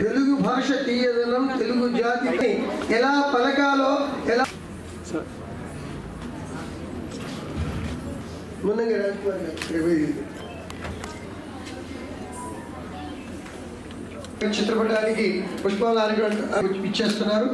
తెలుగు భాష తీయదనం తెలుగు జాతిని ఎలా పలకాలో ఎలా ముందుగా రాజకుమార్. చిత్రపటానికి పుష్పాలు ఇచ్చేస్తున్నారు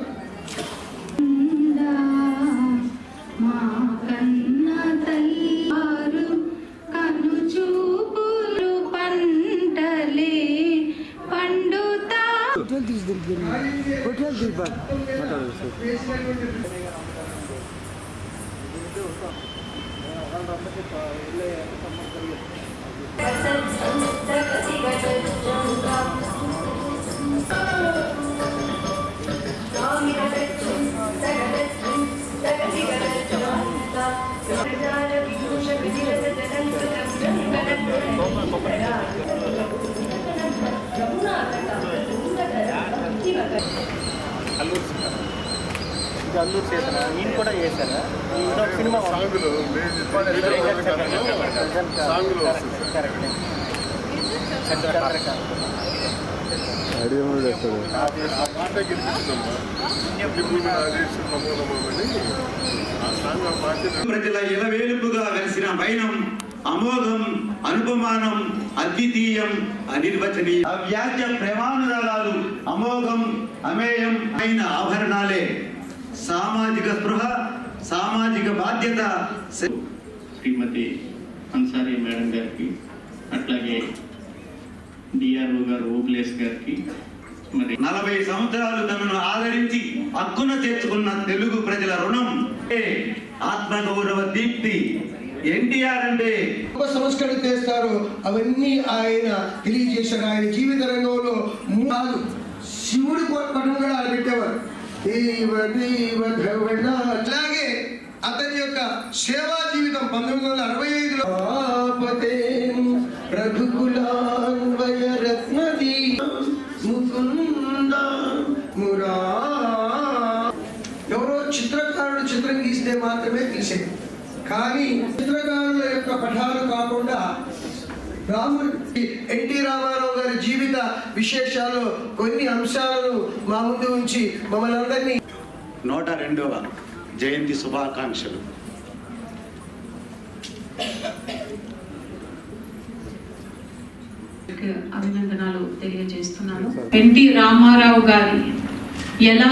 పండుతా అల్లూరు సినిమా ఇది అల్లూరు చేశారా ఈయన కూడా చేశారా ఈయన ఒక సినిమా సాంగులు నేను చెప్పాను సాంగులు వస్తుంది సార్ ఆ పాట గెలిపించిందమ్మా ఇంటి భూమి నాది సింహమూలమని ఆ సాంగ్ ఆ పాట ప్రజల ఇలవేలుపుగా వెలిసిన వైనం అమోఘం అనుపమానం అద్వితీయం అనిర్వచనీయం అవ్యాజ్య ప్రేమానురాగాలు అమోఘం అమేయం అయిన ఆభరణాలే. సామాజిక స్పృహ సామాజిక బాధ్యత శ్రీమతి అన్సారీ మేడం గారికి అట్లాగే డిఆర్ఓ గారు ఓబ్లేస్ గారికి మరి నలభై సంవత్సరాలు తనను ఆదరించి హక్కున చేర్చుకున్న తెలుగు ప్రజల రుణం. ఆత్మగౌరవ దీప్తి. ఎన్టీఆర్ అంటే గొప్ప సంస్కరణ చేస్తారు. అవన్నీ ఆయన తెలియజేశారు ఆయన జీవిత రంగంలో కాదు శివుడి పటం కూడా ఆయన పెట్టేవారు. దేవ దేవ అట్లాగే అతని యొక్క సేవా జీవితం పంతొమ్మిది వందల అరవై ఐదులో రఘుకులాన్వయ రత్నది ముకుంద మురా. ఎవరో చిత్రకారుడు చిత్రం గీస్తే మాత్రమే తీసేది. కానీ చిత్రకారుల యొక్క పఠాలు కాకుండా రాముడి ఎన్టీ రామారావు గారి జీవిత విశేషాలు కొన్ని అంశాలను మా ముందు ఉంచి మమ్మల్ని అందరినీ నూట రెండవ జయంతి శుభాకాంక్షలు. అభినందనాలు తెలియజేస్తున్నాను. ఎన్టీ రామారావు గారి ఎలా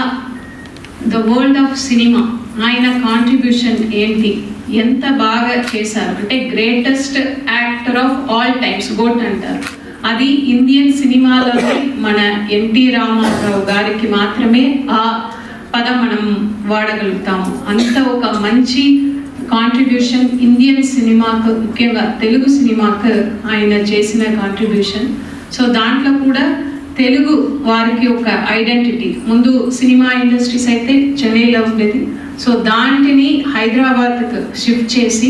ద వరల్డ్ ఆఫ్ సినిమా ఆయన కాంట్రిబ్యూషన్ ఏంటి? ఎంత బాగా చేశారు? అంటే greatest actor of all times goat అంటారు. అది ఇండియన్ సినిమాలలో మన ఎన్టీ రామారావు గారికి మాత్రమే ఆ పదం మనం వాడగలుగుతాము. అంత ఒక మంచి కాంట్రిబ్యూషన్ ఇండియన్ సినిమాకు ముఖ్యంగా తెలుగు సినిమాకు ఆయన చేసిన కాంట్రిబ్యూషన్ సో దాంట్లో కూడా తెలుగు వారికి ఒక ఐడెంటిటీ. ముందు సినిమా ఇండస్ట్రీస్ అయితే చెన్నైలో ఉండేది. సో దాంటిని హైదరాబాద్కు షిఫ్ట్ చేసి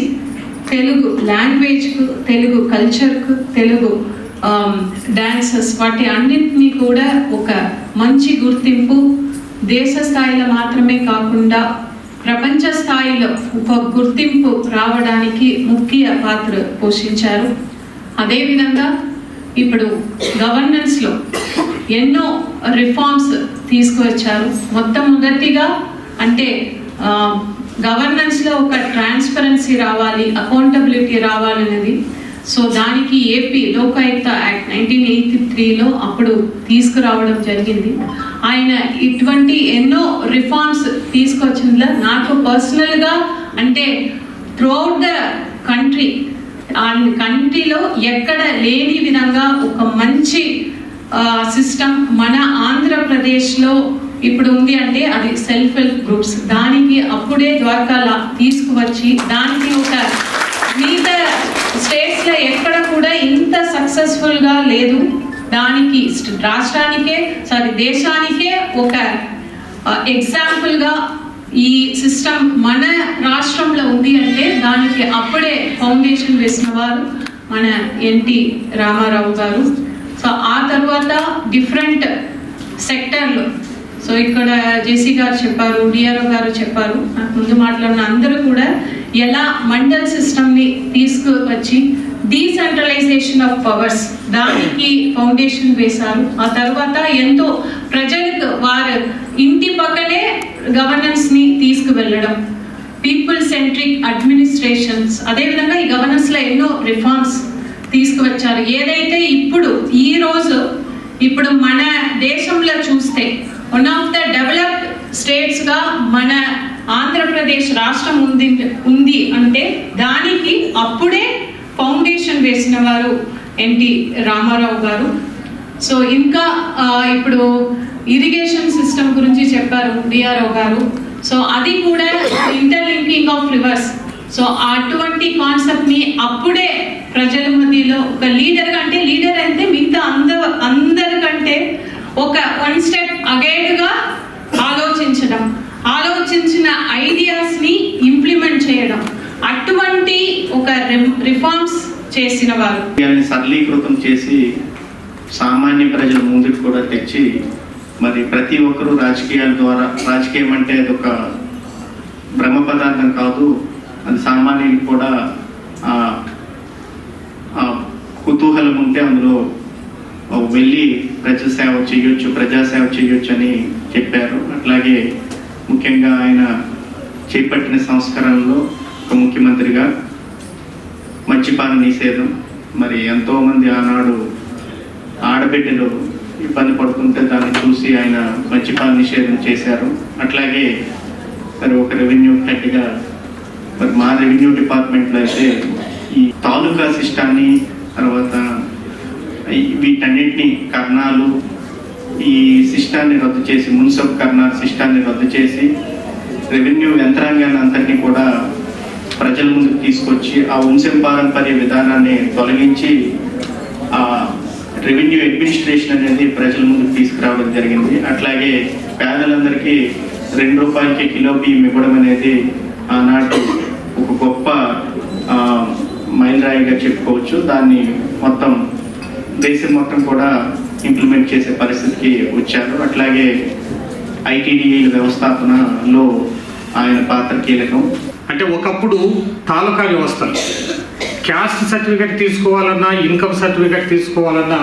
తెలుగు లాంగ్వేజ్కు తెలుగు కల్చర్కు తెలుగు డాన్సెస్ వాటి అన్నింటినీ కూడా ఒక మంచి గుర్తింపు దేశ స్థాయిలో మాత్రమే కాకుండా ప్రపంచ స్థాయిలో ఒక గుర్తింపు రావడానికి ముఖ్య పాత్ర పోషించారు. అదేవిధంగా ఇప్పుడు గవర్నెన్స్లో ఎన్నో రిఫార్మ్స్ తీసుకువచ్చారు. మొట్టమొదటిగా అంటే గవర్నెన్స్లో ఒక ట్రాన్స్పరెన్సీ రావాలి అకౌంటబిలిటీ రావాలనేది. సో దానికి AP Lokayukta act nineteen eighty త్రీలో అప్పుడు తీసుకురావడం జరిగింది. ఆయన ఇటువంటి ఎన్నో రిఫార్మ్స్ తీసుకొచ్చిందిలో నాకు పర్సనల్గా అంటే త్రూఅవుట్ ద కంట్రీ ఆయన కంట్రీలో ఎక్కడ లేని విధంగా ఒక మంచి సిస్టమ్ మన ఆంధ్రప్రదేశ్లో ఇప్పుడు ఉంది అంటే అది సెల్ఫ్ హెల్ప్ గ్రూప్స్ దానికి అప్పుడే ద్వారకాల తీసుకువచ్చి దానికి ఒక మిగతా స్టేట్స్లో ఎక్కడ కూడా ఇంత సక్సెస్ఫుల్గా లేదు. దానికి రాష్ట్రానికే సారీ దేశానికే ఒక ఎగ్జాంపుల్గా ఈ సిస్టమ్ మన రాష్ట్రంలో ఉంది అంటే దానికి అప్పుడే ఫౌండేషన్ వేసిన వారు మన ఎన్టీ రామారావు గారు. సో ఆ తర్వాత డిఫరెంట్ సెక్టర్లు సో ఇక్కడ జేసీ గారు చెప్పారు డిఆర్ఓ గారు చెప్పారు. నాకు ముందు మాట్లాడిన అందరూ కూడా ఎలా మండల్ సిస్టమ్ని తీసుకువచ్చి డీసెంట్రలైజేషన్ ఆఫ్ పవర్స్ దానికి ఫౌండేషన్ వేశారు. ఆ తర్వాత ఎంతో ప్రజలకు వారు ఇంటి పక్కనే గవర్నెన్స్ని తీసుకువెళ్ళడం. పీపుల్ సెంట్రిక్ అడ్మినిస్ట్రేషన్స్ అదేవిధంగా ఈ గవర్నెన్స్లో ఎన్నో రిఫార్మ్స్ తీసుకువచ్చారు. ఏదైతే ఇప్పుడు ఈ రోజు ఇప్పుడు మన దేశంలో చూస్తే వన్ ఆఫ్ ద డెవలప్డ్ స్టేట్స్గా మన ఆంధ్రప్రదేశ్ రాష్ట్రం ఉంది ఉంది అంటే దానికి అప్పుడే ఫౌండేషన్ వేసిన వారు ఎన్టీ రామారావు గారు. సో ఇంకా ఇప్పుడు ఇరిగేషన్ సిస్టమ్ గురించి చెప్పారు డిఆర్ఓ గారు. సో అది కూడా ఇంటర్లింకింగ్ ఆఫ్ రివర్స్ సో అటువంటి కాన్సెప్ట్ని అప్పుడే ప్రజల మధ్యలో ఒక లీడర్ అంటే లీడర్ అంటే మిగతా అంద అందరికంటే ఒక వన్ స్టెప్ అగైడ్గా ఆలోచించడం. ఆలోచించిన ఐడియాస్ని ఇంప్లిమెంట్ చేయడం. అటువంటి ఒక రిఫార్మ్స్ చేసిన వారు. సరళీకృతం చేసి సామాన్య ప్రజల ముందుకు కూడా తెచ్చి మరి ప్రతి ఒక్కరూ రాజకీయాల ద్వారా రాజకీయం అంటే అది ఒక బ్రహ్మ పదార్థం కాదు. అది సామాన్యుడికి కూడా ఆ, కుతూహలం ఉంటే అందులో వెళ్ళి ప్రజా సేవ చేయొచ్చు ప్రజాసేవ చేయొచ్చు అని చెప్పారు. అట్లాగే ముఖ్యంగా ఆయన చేపట్టిన సంస్కరణలో ఒక ముఖ్యమంత్రిగా మద్యపాన నిషేధం. మరి ఎంతోమంది ఆనాడు ఆడబిడ్డలు ఇబ్బంది పడుతుంటే దాన్ని చూసి ఆయన మద్యపాన నిషేధం చేశారు. అట్లాగే మరి ఒక రెవెన్యూ హెడ్గా మరి మా రెవెన్యూ డిపార్ట్మెంట్లో అయితే ఈ తాలూకా సిస్టాన్ని తర్వాత వీటన్నిటిని కర్ణాలు ఈ సిస్టాన్ని రద్దు చేసి మున్సిపల్ కర్ణాల సిస్టాన్ని రద్దు చేసి రెవెన్యూ యంత్రాంగాన్ని అంతటినీ కూడా ప్రజల ముందుకు తీసుకొచ్చి ఆ వంశం పారంపర్య విధానాన్ని తొలగించి ఆ రెవెన్యూ అడ్మినిస్ట్రేషన్ అనేది తీసుకురావడం జరిగింది. అట్లాగే పేదలందరికీ రెండు రూపాయలకి కిలో బియ్యం ఇవ్వడం అనేది ఆనాటి ఒక గొప్ప మైలురాయిగా చెప్పుకోవచ్చు. దాన్ని మొత్తం దేశం మొత్తం కూడా ఇంప్లిమెంట్ చేసే పరిస్థితికి వచ్చారు. అట్లాగే ఐటీడీ వ్యవస్థాపనలో ఆయన పాత్ర కీలకం. అంటే ఒకప్పుడు తాలూకా వ్యవస్థలు క్యాస్ట్ సర్టిఫికెట్ తీసుకోవాలన్నా ఇన్కమ్ సర్టిఫికేట్ తీసుకోవాలన్నా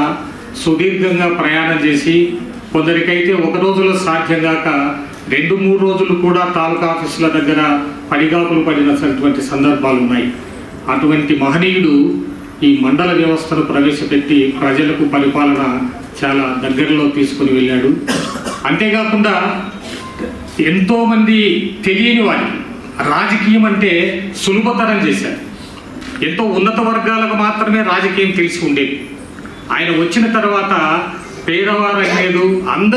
సుదీర్ఘంగా ప్రయాణం చేసి కొందరికైతే ఒక రోజులో సాధ్యం కాక రెండు మూడు రోజులు కూడా తాలూకా ఆఫీసుల దగ్గర పడిగాపులు పడినటువంటి సందర్భాలు ఉన్నాయి. అటువంటి మహనీయుడు ఈ మండల వ్యవస్థను ప్రవేశపెట్టి ప్రజలకు పరిపాలన చాలా దగ్గరలో తీసుకుని వెళ్ళాడు. అంతేకాకుండా ఎంతోమంది తెలియని వారి రాజకీయం అంటే సులభతరం చేశారు. ఎంతో ఉన్నత వర్గాలకు మాత్రమే రాజకీయం తెలిసి ఉండేది. ఆయన వచ్చిన తర్వాత పేదవారం లేదు అందరూ